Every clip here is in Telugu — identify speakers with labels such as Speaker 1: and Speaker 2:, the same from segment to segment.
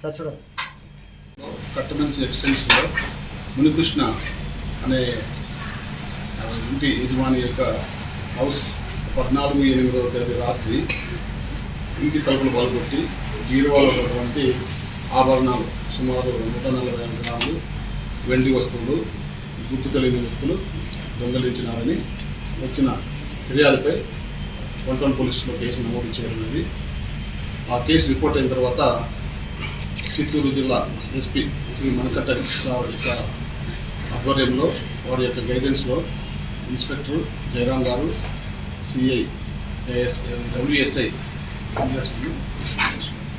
Speaker 1: సార్ చూడండి.
Speaker 2: కట్టమంచి మునికృష్ణ అనే ఇంటి యజమాని యొక్క హౌస్ పద్నాలుగు ఎనిమిదవ తేదీ రాత్రి ఇంటి తలుపులు పాల్గొట్టి బీరువాలో ఉన్నటువంటి ఆభరణాలు సుమారు నూట నలభై గ్రాములు వెండి వస్తువులు గుర్తు కలిగిన వ్యక్తులు దొంగలించినారని వచ్చిన ఫిర్యాదుపై వన్ టౌన్ పోలీసులో కేసు నమోదు చేయనున్నది ఆ కేసు రిపోర్ట్ అయిన తర్వాత చిత్తూరు జిల్లా ఎస్పీ శ్రీ మణికట్ట సార్ యొక్క ఆధ్వర్యంలో వారి యొక్క గైడెన్స్లో ఇన్స్పెక్టర్ జయరాం గారు సిఐ ఏఎస్ డబ్ల్యూఎస్ఐ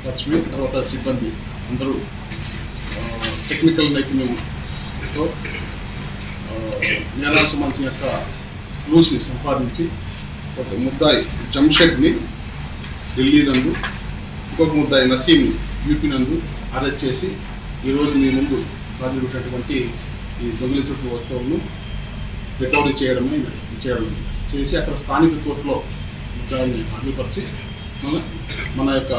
Speaker 2: లక్ష్మి తర్వాత సిబ్బంది అందరూ టెక్నికల్ నైపుణ్యంతో ఆ, నేరాలకు యొక్క క్లూస్ని సంపాదించి ఒక ముద్దాయి జంషెడ్ని ఢిల్లీ నందు ఇంకొక ముద్దాయి నసీమ్ని యూపీ నందు అరెస్ట్ చేసి ఈరోజు మీ ముందు హాజరుపెట్టినటువంటి ఈ దొంగిలించిన వస్తువులను రికవరీ చేయడమే చేయడం. చేసి అక్కడ స్థానిక కోర్టులో ముద్దాయిని హాజరుపరిచి మన మన యొక్క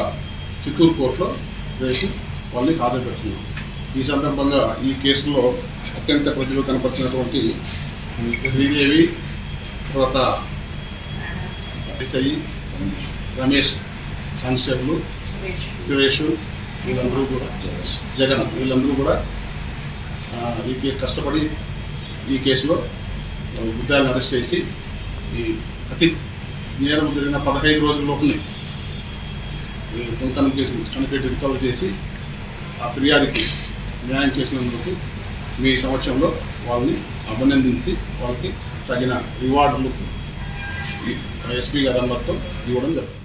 Speaker 2: చిత్తూరు కోర్టులో రేపు వాళ్ళని హాజరుపెడుతున్నాం ఈ సందర్భంగా ఈ కేసులో అత్యంత ప్రతిభ కనపరిచినటువంటి శ్రీదేవి తర్వాత ఎస్ఐ రమేష్ కానిస్టేబుల్ సురేష్. వీళ్ళందరూ కూడా జగన్ వీళ్ళందరూ కూడా ఈ కే- కష్టపడి ఈ కేసులో బుద్ధాన్ని అరెస్ట్ చేసి ఈ అతి నేరం జరిగిన పదహైదు రోజుల్లోపునే ఈ దొంగతనం కేసు కనిపెట్టి రికవర్ చేసి ఆ ఫిర్యాదుకి న్యాయం చేసినందుకు మీ సమక్షంలో వాళ్ళని అభినందించి వాళ్ళకి తగిన రివార్డులు ఎస్పీ గారి అందరితో ఇవ్వడం జరుగుతుంది.